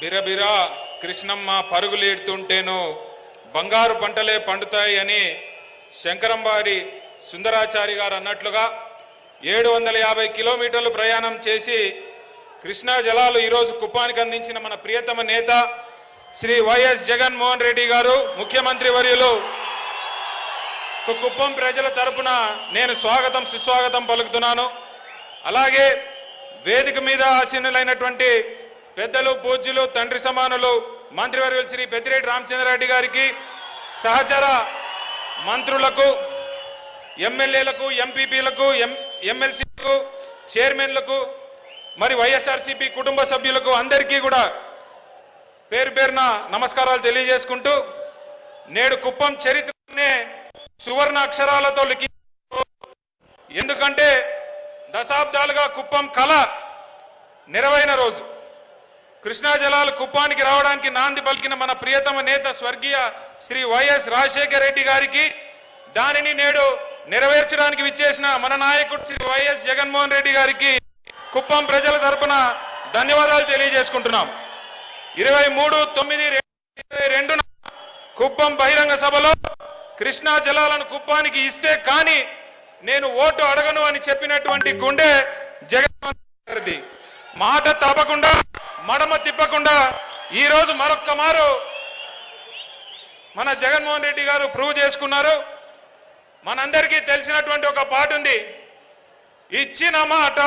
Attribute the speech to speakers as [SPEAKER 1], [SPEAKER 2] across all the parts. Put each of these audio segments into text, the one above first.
[SPEAKER 1] బిరబిరా కృష్ణమ్మ పరుగులేడుతుంటేను బంగారు పంటలే పండుతాయి అని శంకరంబారి సుందరాచారి గారు అన్నట్లుగా ఏడు వందల యాభై కిలోమీటర్లు ప్రయాణం చేసి కృష్ణా జలాలు ఈరోజు కుప్పానికి అందించిన మన ప్రియతమ నేత శ్రీ వైఎస్ జగన్మోహన్ రెడ్డి గారు ముఖ్యమంత్రి వర్యులు. కు- కుప్పం ప్రజల తరపున నేను స్వాగతం సుస్వాగతం పలుకుతున్నాను. అలాగే వేదిక మీద ఆసీనులైనటువంటి పెద్దలు పూజ్యులు తండ్రి సమానులు మంత్రివర్యులు శ్రీ పెద్దిరెడ్డి రామచంద్రారెడ్డి గారికి సహచర మంత్రులకు ఎమ్మెల్యేలకు ఎంపీపీలకు ఎం ఎమ్మెల్సీలకు చైర్మన్లకు మరి వైఎస్ఆర్సీపీ కుటుంబ సభ్యులకు అందరికీ కూడా పేరు పేరున నమస్కారాలు తెలియజేసుకుంటూ నేడు కుప్పం చరిత్రనే సువర్ణ అక్షరాలతో లిఖి ఎందుకంటే దశాబ్దాలుగా కుప్పం కళ నెరవైన రోజు. కృష్ణా జలాలు కుప్పానికి రావడానికి నాంది పలికిన మన ప్రియతమ నేత స్వర్గీయ శ్రీ వైఎస్ రాజశేఖర రెడ్డి గారికి దానిని నేడు నెరవేర్చడానికి విచ్చేసిన మన నాయకుడు శ్రీ వైఎస్ జగన్మోహన్ రెడ్డి గారికి కుప్పం ప్రజల తరపున ధన్యవాదాలు తెలియజేసుకుంటున్నాం. ఇరవై మూడు తొమ్మిది ఇరవై రెండున కుప్పం బహిరంగ సభలో కృష్ణా జలాలను కుప్పానికి ఇస్తే కానీ నేను ఓటు అడగను అని చెప్పినటువంటి గుండె జగన్మోహన్ గారిది. మాట తప్పకుండా మడమ తిప్పకుండా ఈరోజు మరొక్క మారు మన జగన్మోహన్ రెడ్డి గారు ప్రూవ్ చేసుకున్నారు. మనందరికీ తెలిసినటువంటి ఒక పాట ఉంది. ఇచ్చిన మాట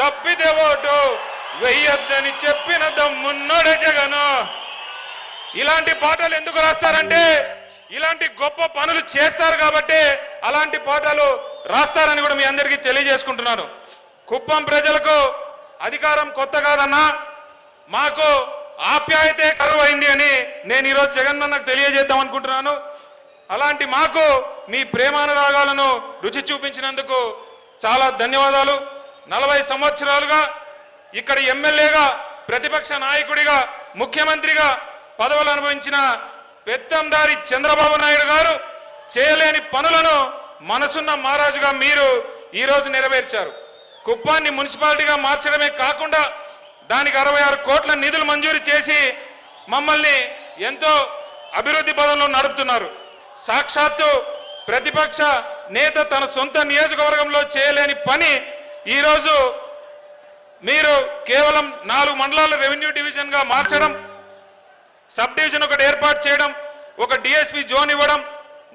[SPEAKER 1] తప్పితే ఓటు వెయ్యొద్దని చెప్పిన దమ్మున్నోడే జగను. ఇలాంటి పాటలు ఎందుకు రాస్తారంటే ఇలాంటి గొప్ప పనులు చేస్తారు కాబట్టి అలాంటి పాటలు రాస్తారని కూడా మీ అందరికీ తెలియజేసుకుంటున్నాను. కుప్పం ప్రజలకు అధికారం కొత్త కాదన్నా మాకు ఆప్యాయతే కరువైంది అని నేను ఈరోజు జగన్మన్నకు తెలియజేద్దాం అనుకుంటున్నాను. అలాంటి మాకు మీ ప్రేమానురాగాలను రుచి చూపించినందుకు చాలా ధన్యవాదాలు. నలభై సంవత్సరాలుగా ఇక్కడ ఎమ్మెల్యేగా ప్రతిపక్ష నాయకుడిగా ముఖ్యమంత్రిగా పదవులు అనుభవించిన పెత్తందారి చంద్రబాబు నాయుడు గారు చేయలేని పనులను మనసున్న మహారాజుగా మీరు ఈరోజు నెరవేర్చారు. కుప్పాన్ని మున్సిపాలిటీగా మార్చడమే కాకుండా దానికి అరవై ఆరు కోట్ల నిధులు మంజూరు చేసి మమ్మల్ని ఎంతో అభివృద్ధి పదంలో నడుపుతున్నారు. సాక్షాత్తు ప్రతిపక్ష నేత తన సొంత నియోజకవర్గంలో చేయలేని పని ఈరోజు మీరు కేవలం నాలుగు మండలాల రెవెన్యూ డివిజన్గా మార్చడం సబ్ డివిజన్ ఒకటి ఏర్పాటు చేయడం ఒక డిఎస్పి జోన్ ఇవ్వడం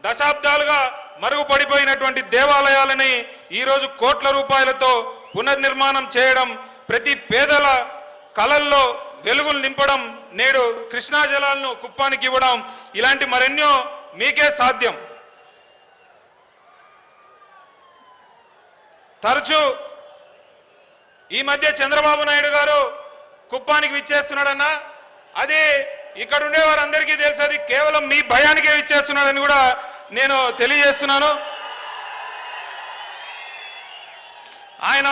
[SPEAKER 1] దశాబ్దాలుగా మరుగుపడిపోయినటువంటి దేవాలయాలని ఈ రోజు కోట్ల రూపాయలతో పునర్నిర్మాణం చేయడం ప్రతి పేదల కళల్లో వెలుగులు నింపడం నేడు కృష్ణా జలాలను కుప్పానికి ఇవ్వడం ఇలాంటి మరెన్నో మీకే సాధ్యం. తరచూ ఈ మధ్య చంద్రబాబు నాయుడు గారు కుప్పానికి విచ్చేస్తున్నాడన్నా అది ఇక్కడ ఉండే వారందరికీ తెలుసు అది కేవలం మీ భయానికే విచ్చేస్తున్నాడని కూడా నేను తెలియజేస్తున్నాను. ఆయన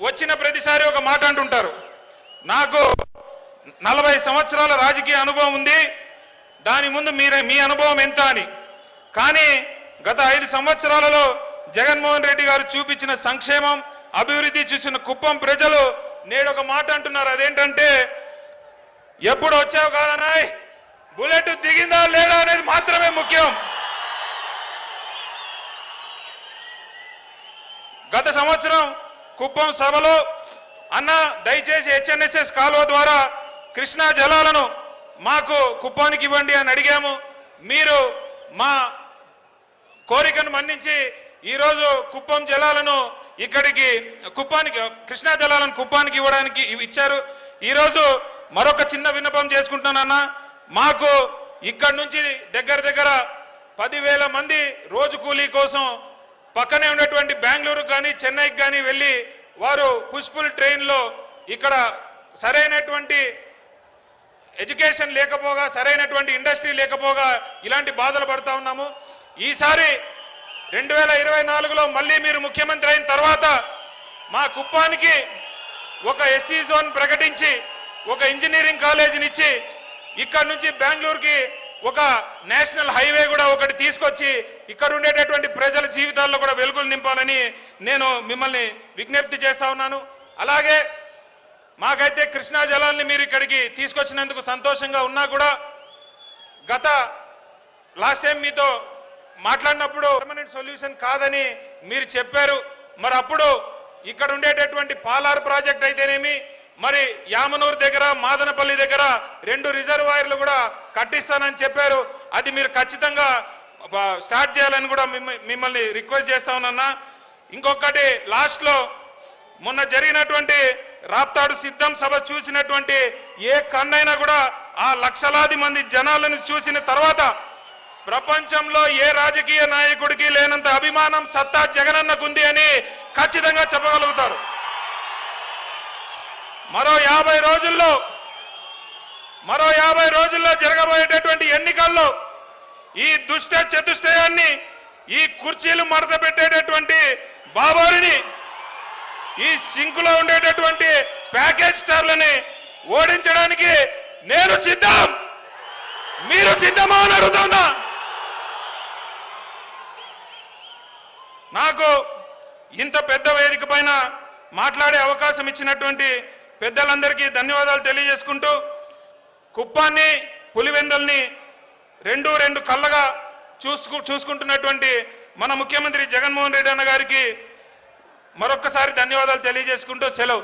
[SPEAKER 1] వచ్చిన ప్రతిసారి ఒక మాట అంటుంటారు. నాకు నలభై సంవత్సరాల రాజకీయ అనుభవం ఉంది. దాని ముందు మీరే మీ అనుభవం ఎంత అని. కానీ గత ఐదు సంవత్సరాలలో జగన్మోహన్ రెడ్డి గారు చూపించిన సంక్షేమం అభివృద్ధి చూసిన కుప్పం ప్రజలు నేడు ఒక మాట అంటున్నారు. అదేంటంటే ఎప్పుడు వచ్చావు కాదనాయ్ బుల్లెట్ దిగిందా లేదా అనేది మాత్రమే ముఖ్యం. గత సంవత్సరం కుప్పం సభలో అన్న దయచేసి హెచ్ఎన్ఎస్ఎస్ కాలువ ద్వారా కృష్ణా జలాలను మాకు కుప్పానికి ఇవ్వండి అని అడిగాము. మీరు మా కోరికను మన్నించి ఈరోజు కుప్పం జలాలను ఇక్కడికి కుప్పానికి కృష్ణా జలాలను కుప్పానికి ఇవ్వడానికి ఇవి ఇచ్చారు. ఈరోజు మరొక చిన్న విన్నపం చేసుకుంటానన్నా మాకు ఇక్కడి నుంచి దగ్గర దగ్గర పదివేల మంది రోజు కూలీ కోసం పక్కనే ఉన్నటువంటి బెంగళూరు కానీ చెన్నైకి కానీ వెళ్ళి వారు పుష్పుల్ ట్రైన్లో ఇక్కడ సరైనటువంటి ఎడ్యుకేషన్ లేకపోగా సరైనటువంటి ఇండస్ట్రీ లేకపోగా ఇలాంటి బాధలు పడతా ఉన్నాము. ఈసారి రెండు వేల ఇరవై నాలుగులో మళ్ళీ మీరు ముఖ్యమంత్రి అయిన తర్వాత మా కుప్పానికి ఒక ఎస్సీ జోన్ ప్రకటించి ఒక ఇంజనీరింగ్ కాలేజీనిచ్చి ఇక్కడ నుంచి బెంగళూరుకి ఒక నేషనల్ హైవే కూడా ఒకటి తీసుకొచ్చి ఇక్కడ ఉండేటటువంటి ప్రజల జీవితాల్లో కూడా వెలుగులు నింపాలని నేను మిమ్మల్ని విజ్ఞప్తి చేస్తా ఉన్నాను. అలాగే మాకైతే కృష్ణా జలాల్ని మీరు ఇక్కడికి తీసుకొచ్చినందుకు సంతోషంగా ఉన్నా కూడా గత లాస్ట్ టైం మీతో మాట్లాడినప్పుడు పర్మనెంట్ సొల్యూషన్ కాదని మీరు చెప్పారు. మరి అప్పుడు ఇక్కడ ఉండేటటువంటి పాలార్ ప్రాజెక్ట్ అయితేనేమి మరి యామనూరు దగ్గర మాదనపల్లి దగ్గర రెండు రిజర్వాయర్లు కూడా కట్టిస్తానని చెప్పారు. అది మీరు ఖచ్చితంగా స్టార్ట్ చేయాలని కూడా మిమ్మల్ని రిక్వెస్ట్ చేస్తా ఉన్నా ఇంకొకటి లాస్ట్లో మొన్న జరిగినటువంటి రాప్తాడు సిద్ధం సభ చూసినటువంటి ఏ కన్నైనా కూడా ఆ లక్షలాది మంది జనాలను చూసిన తర్వాత ప్రపంచంలో ఏ రాజకీయ నాయకుడికి లేనంత అభిమానం సత్తా జగనన్నకుంది అని ఖచ్చితంగా చెప్పగలుగుతారు. మరో యాభై రోజుల్లో మరో యాభై రోజుల్లో జరగబోయేటటువంటి ఎన్నికల్లో ఈ దుష్ట చతుష్టయాన్ని ఈ కుర్చీలు మడత పెట్టేటటువంటి బాబోరిని ఈ సింకులో ఉండేటటువంటి ప్యాకేజ్ స్టార్లని ఓడించడానికి నేను సిద్ధం. మీరు సిద్ధమా అని అడుగుతున్నా. నాకు ఇంత పెద్ద వేదిక పైన మాట్లాడే అవకాశం ఇచ్చినటువంటి పెద్దలందరికీ ధన్యవాదాలు తెలియజేసుకుంటూ కుప్పాన్ని పులివెందల్ని రెండు రెండు కళ్ళగా చూసుకు చూసుకుంటున్నటువంటి మన ముఖ్యమంత్రి జగన్మోహన్ రెడ్డి అన్న గారికి మరొక్కసారి ధన్యవాదాలు తెలియజేసుకుంటూ సెలవు.